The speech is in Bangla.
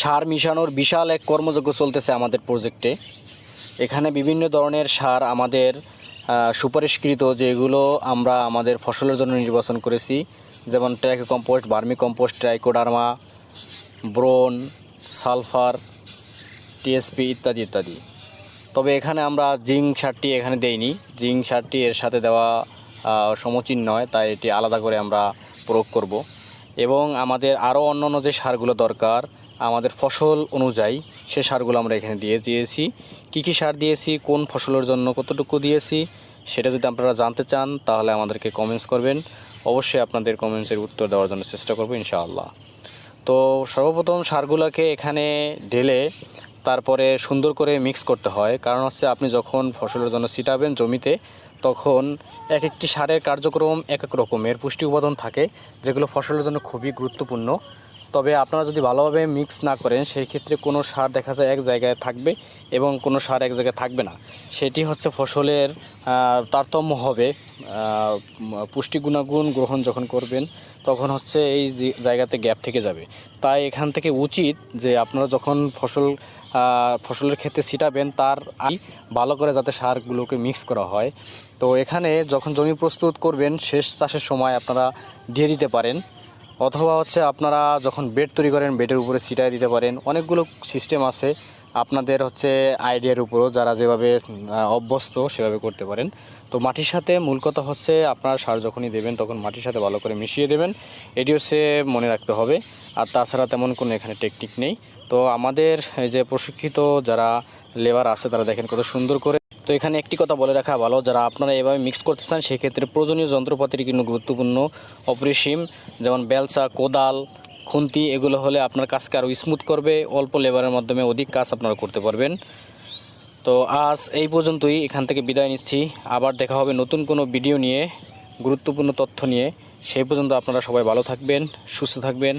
সার মিশানোর বিশাল এক কর্মযজ্ঞ চলতেছে আমাদের প্রজেক্টে এখানে বিভিন্ন ধরনের সার আমাদের সুপারিশকৃত যেগুলো আমরা আমাদের ফসলের জন্য নির্বাচন করেছি, যেমন tricho compost vermi compost trichoderma boron sulphur TSP ইত্যাদি ইত্যাদি। তবে এখানে আমরা জিঙ্ক সারটি এখানে দেইনি। জিঙ্ক সারটি এর সাথে দেওয়া সমীচীন নয়, তাই এটি আলাদা করে আমরা প্রয়োগ করব। এবং আমাদের আরও অন্যান্য যে সারগুলো দরকার আমাদের ফসল অনুযায়ী সে সারগুলো আমরা এখানে দিয়ে দিয়েছি। কী কী সার দিয়েছি, কোন ফসলের জন্য কতটুকু দিয়েছি, সেটা যদি আপনারা জানতে চান, তাহলে আমাদেরকে কমেন্টস করবেন। অবশ্যই আপনাদের কমেন্টসের উত্তর দেওয়ার জন্য চেষ্টা করব, ইনশাআল্লাহ। তো সর্বপ্রথম সারগুলোকে এখানে ঢেলে তারপরে সুন্দর করে মিক্স করতে হয়। কারণ হচ্ছে আপনি যখন ফসলের জন্য ছিটাবেন জমিতে, তখন এক একটি সারের কার্যক্রম এক এক রকমের পুষ্টি উপাদান থাকে, যেগুলো ফসলের জন্য খুবই গুরুত্বপূর্ণ। তবে আপনারা যদি ভালোভাবে মিক্স না করেন সেই ক্ষেত্রে কোনো সার দেখা যায় এক জায়গায় থাকবে এবং কোনো সার এক জায়গায় থাকবে না। সেটি হচ্ছে ফসলের তারতম্য হবে পুষ্টি গুণাগুণ গ্রহণ যখন করবেন, তখন হচ্ছে এই জায়গাতে গ্যাপ থেকে যাবে। তাই এখান থেকে উচিত যে আপনারা যখন ফসল ফসলের ক্ষেত্রে ছিটাবেন, তার আগে ভালো করে যাতে সারগুলোকে মিক্স করা হয়। তো এখানে যখন জমি প্রস্তুত করবেন, শেষ চাষের সময় আপনারা দিয়ে দিতে পারেন। অথবা হচ্ছে আপনারা যখন বেড তৈরি করেন, বেডের উপরে ছিটাই দিতে পারেন, অনেকগুলো সিস্টেম আছে আপনাদের হচ্ছে আইডিয়ার উপরও যারা যেভাবে অভ্যস্ত সেভাবে করতে পারেন। তো মাটির সাথে মূল কথা হচ্ছে আপনারা সার যখনই দেবেন, তখন মাটির সাথে ভালো করে মিশিয়ে দেবেন। এটি হচ্ছে মনে রাখতে হবে। আর তাছাড়া তেমন কোনো এখানে টেকনিক নেই। তো আমাদের যে প্রশিক্ষিত যারা লেবার আছে, তারা দেখেন কত সুন্দর করে তো এখানে একটি কথা বলে রাখা ভালো, যারা আপনারা এভাবে মিক্স করতে চান, সেক্ষেত্রে প্রয়োজনীয় যন্ত্রপাতির কিন্তু গুরুত্বপূর্ণ অপরিসীম, যেমন বেলচা, কোদাল, খুন্তি, এগুলো হলে আপনার কাজকে আরও স্মুথ করবে, অল্প লেবারের মাধ্যমে অধিক কাজ আপনারা করতে পারবেন। তো আজ এই পর্যন্তই, এখান থেকে বিদায় নিচ্ছি। আবার দেখা হবে নতুন কোনো ভিডিও নিয়ে, গুরুত্বপূর্ণ তথ্য নিয়ে। সেই পর্যন্ত আপনারা সবাই ভালো থাকবেন, সুস্থ থাকবেন।